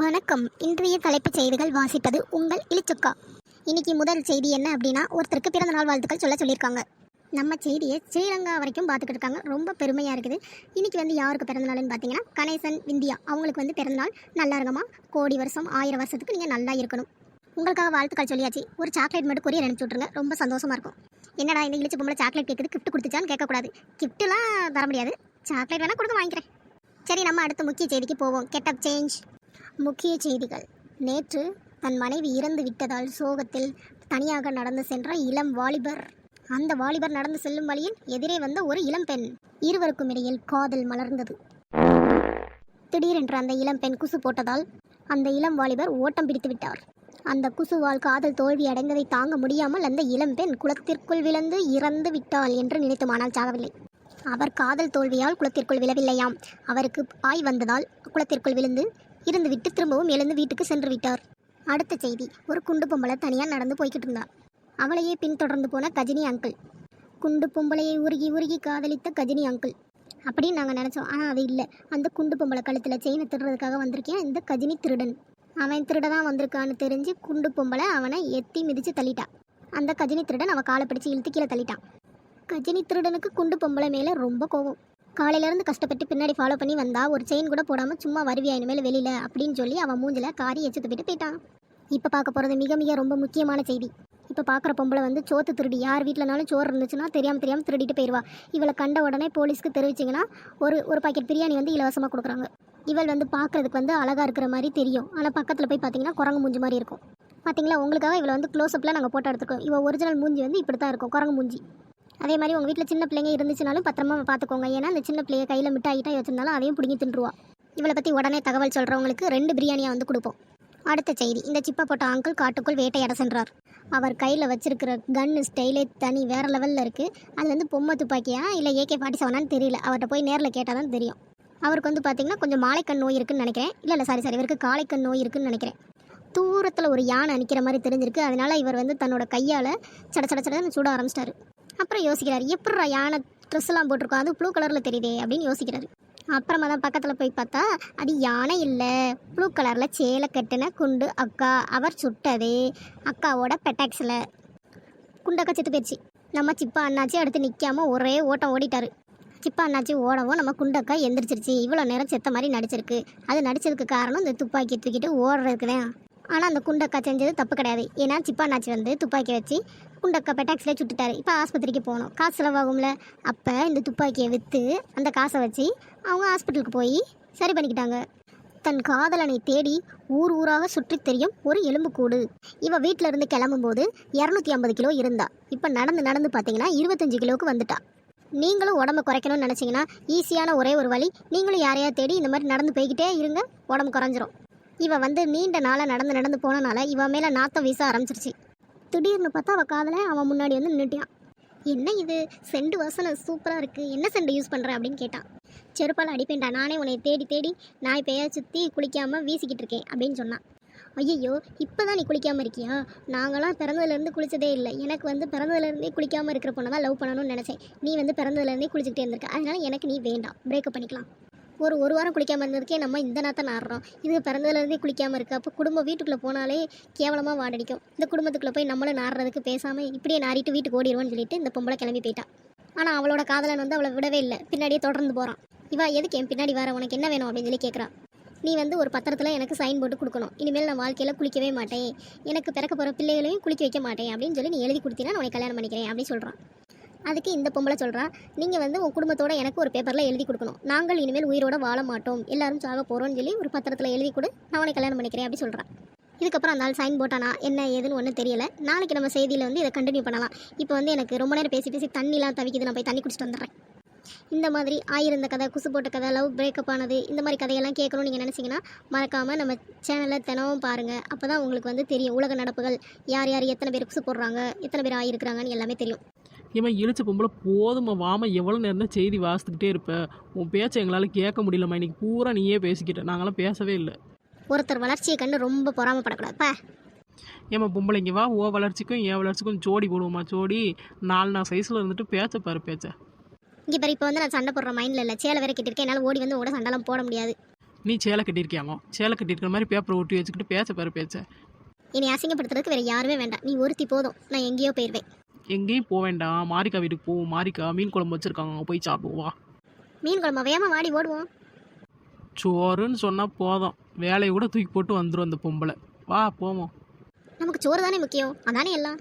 வணக்கம். இன்றைய தலைப்புச் செய்திகள் வாசிப்பது உங்கள் இளிச்சக்கா இன்னைக்கு முதல் செய்தி என்ன அப்படின்னா ஒருத்தருக்கு பிறந்த நாள் வாழ்த்துக்கள் சொல்ல சொல்லியிருக்காங்க. நம்ம செய்தியை ஸ்ரீலங்கா வரைக்கும் பார்த்துக்கிட்டு இருக்காங்க. ரொம்ப பெருமையாக இருக்குது. இன்னைக்கு வந்து யாருக்கு பிறந்தநாள்னு பார்த்தீங்கன்னா கணேசன் விந்தியா. அவங்களுக்கு வந்து பிறந்தநாள் நல்லா இருக்குமா? கோடி வருஷம் ஆயிரம் வருஷத்துக்கு நீங்கள் நல்லா இருக்கணும். உங்களுக்காக வாழ்த்துக்கள் சொல்லியாச்சு. ஒரு சாக்லேட் மட்டும் கொரியர் அனுப்பிச்சி விட்ருங்க ரொம்ப சந்தோஷமாக இருக்கும். என்னடா இந்த இழிச்சு பொம்பளை சாக்லேட் கேட்குது கிஃப்ட் கொடுத்துச்சான்னு கேட்கக்கூடாது. கிஃப்ட்டுலாம் தர முடியாது. சாக்லேட் வேணால் கொடுக்க வாங்கிக்கிறேன். சரி நம்ம அடுத்த முக்கிய செய்திக்கு போவோம். கெட்டப் சேஞ்ச் முக்கிய செய்திகள். நேற்று தன் மனைவி இறந்து விட்டதால் சோகத்தில் தனியாக நடந்து சென்ற இளம் வாலிபர். அந்த வாலிபர் நடந்து செல்லும் வழியில் எதிரே வந்த ஒரு இளம் பெண் இருவருக்கும் இடையில் காதல் மலர்ந்தது. திடீரென்று அந்த இளம் பெண் குசு போட்டதால் அந்த இளம் வாலிபர் ஓட்டம் பிடித்து விட்டார். அந்த குசுவால் காதல் தோல்வி அடைந்ததை தாங்க முடியாமல் அந்த இளம்பெண் குளத்திற்குள் விழுந்து இறந்து விட்டாள் என்று நினைத்துமானால் சாகவில்லை. அவர் காதல் தோல்வியால் குளத்திற்குள் விழவில்லையாம். அவருக்கு ஆய் வந்ததால் குளத்திற்குள் விழுந்து இருந்துவிட்டு திரும்பவும் எழுந்து வீட்டுக்கு சென்று விட்டார். அடுத்த செய்தி ஒரு குண்டு பொம்பளை தனியாக நடந்து போய்கிட்டு இருந்தான் அவளையே பின்தொடர்ந்து போன கஜினி அங்கிள். குண்டு பொம்பளையை உருகி உருகி காதலித்த கஜினி அங்கிள். அப்படின்னு நாங்கள் நினச்சோம். ஆனால் அது இல்லை. அந்த குண்டு பொம்பளை கழுத்தில் செயினை திருடுறதுக்காக வந்திருக்கேன் இந்த கஜினி திருடன். அவன் திருட தான் வந்திருக்கான்னு தெரிஞ்சு குண்டு பொம்பளை அவனை எத்தி மிதித்து தள்ளிட்டான் அந்த கஜினி திருடன் அவன் காலை பிடிச்சி இழுத்து கீழே தள்ளிட்டான். கஜினி திருடனுக்கு குண்டு பொம்பளை மேலே ரொம்ப கோவம் காலையிலேருந்து கஷ்டப்பட்டு பின்னாடி ஃபாலோ பண்ணி வந்தா ஒரு செயின் கூட போடாமல் சும்மா வருவியா இனிமேல் வெளியில் அப்படின்னு சொல்லி அவன் மூஞ்சில் காரி எச்சு துப்பிட்டு போயிட்டான். இப்போ பார்க்க போகிறது மிக மிக ரொம்ப முக்கியமான செய்தி. இப்போ பார்க்குற பொம்பளை வந்து சோத்து திருடி யார் வீட்டிலனாலும் சோறு இருந்துச்சுன்னா தெரியாமல் தெரியாமல் திருடிட்டு போயிடுவா இவளை கண்ட உடனே போலீஸ்க்கு தெரிவிச்சிங்கன்னா ஒரு ஒரு பாக்கெட் பிரியாணி வந்து இலவசமாக கொடுக்குறாங்க. இவள் வந்து பார்க்குறதுக்கு வந்து அழகாக இருக்கிற மாதிரி தெரியும். ஆனால் பக்கத்தில் போய் பார்த்தீங்கன்னா குரங்கு மூஞ்சி மாதிரி இருக்கும். பார்த்தீங்களா உங்களுக்காக இவளை வந்து க்ளோஸ்அப்பில் நாங்கள் போட்டோ எடுத்துருக்கோம். இவள் ஒரிஜினல் மூஞ்சி வந்து இப்படி தான் இருக்கும். குரங்கு மூஞ்சி. அதே மாதிரி உங்கள் வீட்டில் சின்ன பிள்ளைங்க இருந்துச்சுனாலும் பத்திரமா பார்த்துக்கோங்க ஏன்னா அந்த சின்ன பிள்ளைய கையில் மிட்டாய் கிட்டாய் வச்சிருந்தாலும் அதையும் பிடிங்கி தின்றுவா. இவளை பற்றி உடனே தகவல் சொல்கிறவங்களுக்கு ரெண்டு பிரியாணியாக வந்து கொடுப்போம். அடுத்த செய்தி. இந்த சிப்பா போட்ட அங்கிள் காட்டுக்குள் வேட்டையாட சென்றார். அவர் கையில் வச்சிருக்கிற கன்னு ஸ்டைலே தனி வேற லெவலில் இருக்குது அது வந்து பொம்மை துப்பாக்கியா இல்லை ஏகே ஃபார்ட்டி செவனான்னு தெரியல. அவர்கிட்ட போய் நேரில் கேட்டால் தான் தெரியும். அவருக்கு வந்து பார்த்தீங்கன்னா கொஞ்சம் மாலைக்கண் நோய் இருக்குன்னு நினைக்கிறேன். இல்லை இல்லை சாரி சாரி இவருக்கு காலைக்கண் நோய் இருக்குன்னு நினைக்கிறேன். தூரத்தில் ஒரு யானை நிற்கிற மாதிரி தெரிஞ்சிருக்கு. அதனால இவர் வந்து தன்னோட கையால் சட சட சடன்னு சுட ஆரம்பிச்சிட்டாரு. அப்புறம் யோசிக்கிறார் எப்பட்றா யானை ட்ரெஸ்லாம் போட்டிருக்கோம்? அது ப்ளூ கலரில் தெரியுதே அப்படின்னு யோசிக்கிறாரு. அப்புறமா தான் பக்கத்தில் போய் பார்த்தா அது யானை இல்லை. ப்ளூ கலரில் சேலை கட்டின குண்டு அக்கா. அவர் சுட்டது. அக்காவோட பெட்டாக்ஸில் குண்டக்கா செத்து போயிடுச்சு. நம்ம சிப்பா அண்ணாச்சி அடுத்து நிற்காம ஒரே ஓட்டம் ஓடிட்டாரு. சிப்பா அண்ணாச்சி ஓடவும் நம்ம குண்டக்கா எந்திரிச்சிருச்சு. இவ்வளோ நேரம் செத்த மாதிரி நடிச்சிருக்கு. அது நடிச்சதுக்கு காரணம் இந்த துப்பாக்கி தூக்கிட்டு ஓடுறதுக்கு தான். ஆனால் அந்த குண்டக்கா செஞ்சது தப்பு கிடையாது. ஏன்னா சிப்பா வந்து துப்பாக்கி வச்சு குண்டக்கா பெட்டாக்ஸில் சுட்டுட்டாரு. இப்போ ஆஸ்பத்திரிக்கு போகணும். காசு செலவாகும்ல. அப்போ இந்த துப்பாக்கியை விற்று அந்த காசை வச்சு அவங்க ஹாஸ்பிட்டலுக்கு போய் சரி பண்ணிக்கிட்டாங்க. தன் காதலனை தேடி ஊர் ஊராக சுற்றி தெரியும் ஒரு எலும்புக்கூடு இவ வீட்டில இருந்து கிளம்பும்போது இரநூத்தி ஐம்பது கிலோ இருந்தா. இப்போ நடந்து நடந்து பார்த்தீங்கன்னா இருபத்தஞ்சு கிலோவுக்கு வந்துட்டா. நீங்களும் உடம்பு குறைக்கணும்னு நினச்சிங்கன்னா ஈஸியான ஒரே ஒரு வழி நீங்களும் யாரையா தேடி இந்த மாதிரி நடந்து போய்கிட்டே இருங்க. உடம்பு குறைஞ்சிரும். இவ வந்து நீண்ட நாளாக நடந்து நடந்து போனனால இவ மேலே நாத்தம் வீச ஆரம்பிச்சிருச்சு. திடீர்னு பார்த்தா அவள் காதல அவன் முன்னாடி வந்து நின்றுட்டான் என்ன இது? செண்டு வாசனை சூப்பராக இருக்குது என்ன செண்டு யூஸ் பண்ணுற அப்படின்னு கேட்டான். செருப்பால் அடிப்பேன்டா. நானே உன்னை தேடி தேடி நான் இப்போயா சுற்றி குளிக்காமல் வீசிக்கிட்டு இருக்கேன் அப்படின்னு சொன்னான். ஐயையோ இப்போ தான் நீ குளிக்காமல் இருக்கியா? நாங்களாம் பிறந்ததுலேருந்து குளிச்சதே இல்லை. எனக்கு வந்து பிறந்ததுலேருந்தே குளிக்காமல் இருக்கிற பொண்ணை தான் லவ் பண்ணணும்னு நினச்சேன். நீ வந்து பிறந்ததுலேருந்தே குளிச்சுக்கிட்டே இருந்திருக்க. அதனால எனக்கு நீ வேண்டாம். பிரேக்கப் பண்ணிக்கலாம். ஒரு ஒரு வாரம் குளிக்காமல் இருந்ததுக்கே நம்ம இந்த நாத்தை நாடுறோம் இது பிறந்ததுலேருந்தே குளிக்காமல் இருக்குது அப்போ குடும்பம் வீட்டுக்குள்ளே போனாலே கேவலமாக வாடடிக்கும். இந்த குடும்பத்துக்குள்ளே போய் நம்மளும் நாடுறதுக்கு பேசாமல் இப்படியே நாரிட்டு வீட்டுக்கு ஓடிடுவோன்னு சொல்லிட்டு இந்த பொம்பளை கிளம்பி போயிட்டான் ஆனால் அவளோட காதலன் வந்து அவளை விடவே இல்லை. பின்னாடியே தொடர்ந்து போகிறான் இவா எதுக்கு என் பின்னாடி வர? உனக்கு என்ன வேணும்? அப்படின்னு சொல்லி கேட்குறான் நீ வந்து ஒரு பத்திரத்தில் எனக்கு சைன் போட்டு கொடுக்கணும். இனிமேல் நான் வாழ்க்கையில் குளிக்கவே மாட்டேன். எனக்கு பிறக்க போகிற பிள்ளைகளையும் குளிக்க வைக்க மாட்டேன். அப்படின்னு சொல்லி நீ எழுதி கொடுத்தீங்கன்னா நான் உனக்கு கல்யாணம் பண்ணிக்கிறேன். அப்படின்னு சொல்கிறான் அதுக்கு இந்த பொம்பளை சொல்கிறா நீங்கள் வந்து உன் குடும்பத்தோட எனக்கு ஒரு பேப்பரில் எழுதி கொடுக்கணும். நாங்கள் இனிமேல் உயிரோட வாழ மாட்டோம். எல்லாரும் சாக போகிறோம்னு சொல்லி ஒரு பத்திரத்தில் எழுதி கொடு. நான் உனக்கு கல்யாணம் பண்ணிக்கிறேன் அப்படி சொல்கிறான் இதுக்கப்புறம் அந்த ஆள் சைன் போட்டானா என்ன ஏதுன்னு ஒன்றும் தெரியல. நாளைக்கு நம்ம செய்தியில் வந்து இதை கண்டினியூ பண்ணலாம். இப்போ வந்து எனக்கு ரொம்ப நேரம் பேசி பேசி தண்ணிலாம் தவிக்குது. நான் போய் தண்ணி குடிச்சிட்டு வந்துடுறேன். இந்த மாதிரி ஆயிருந்த கதை குசு போட்ட கதை லவ் பிரேக்கப் ஆனது இந்த மாதிரி கதையெல்லாம் கேட்கணும்னு நீங்கள் நினச்சிங்கன்னா மறக்காமல் நம்ம சேனலை தினமும் பாருங்கள் அப்போ தான் உங்களுக்கு வந்து தெரியும். உலக நடப்புகள் யார் யார் எத்தனை பேர் குசு போடுறாங்க எத்தனை பேர் ஆயிருக்கிறாங்கன்னு எல்லாமே தெரியும். இவன் இழிச்ச பொம்பளை போதுமா வாம எவ்வளோ நேரம் தான் செய்தி வாசித்துக்கிட்டே இருப்ப. உன் பேச்சை எங்களால் கேட்க முடியலம்மா. இன்னைக்கு பூரா நீயே பேசிக்கிட்ட. நாங்களாம் பேசவே இல்லை. ஒருத்தர் வளர்ச்சியை கண்டு ரொம்ப பொறாமப்படக்கூடாதுப்பா ஏம்மா பொம்பளைங்க வா. ஓ வளர்ச்சிக்கும் என் வளர்ச்சிக்கும் ஜோடி போடுவோமா ஜோடி. நாலு நாள் சைஸில் இருந்துட்டு பேச்ச பாரு பேச்ச. இங்கே பாரு இப்போ வந்து நான் சண்டை போடுற மைண்டில் இல்லை. சேலை வேற கட்டியிருக்கேன். என்னால் ஓடி வந்து உட சண்டைலாம் போட முடியாது. நீ சேலை கட்டியிருக்கியாங்க? சேலை கட்டியிருக்கிற மாதிரி பேப்பரை ஒட்டி வச்சுக்கிட்டு பேச பாரு பேச்ச. என்னை அசிங்கப்படுத்துறதுக்கு வேற யாருமே வேண்டாம். நீ ஒருத்தி போதும். நான் எங்கேயோ போயிடுவேன் எங்கேயும் போக வேண்டாம். மாரிக்கா வீட்டுக்கு போவோம் மாரிக்கா மீன் குழம்பு வச்சுருக்காங்க. அங்கே போய் சாப்பிடுவோம் வா. மீன் குழம்பு வேகமா வாடி ஓடுவோம். சோறுன்னு சொன்னால் போதும். வேலையை கூட தூக்கி போட்டு வந்துடும் அந்த பொம்பளை. வா போவோம். நமக்கு சோறு தானே முக்கியம்? அதானே எல்லாம்?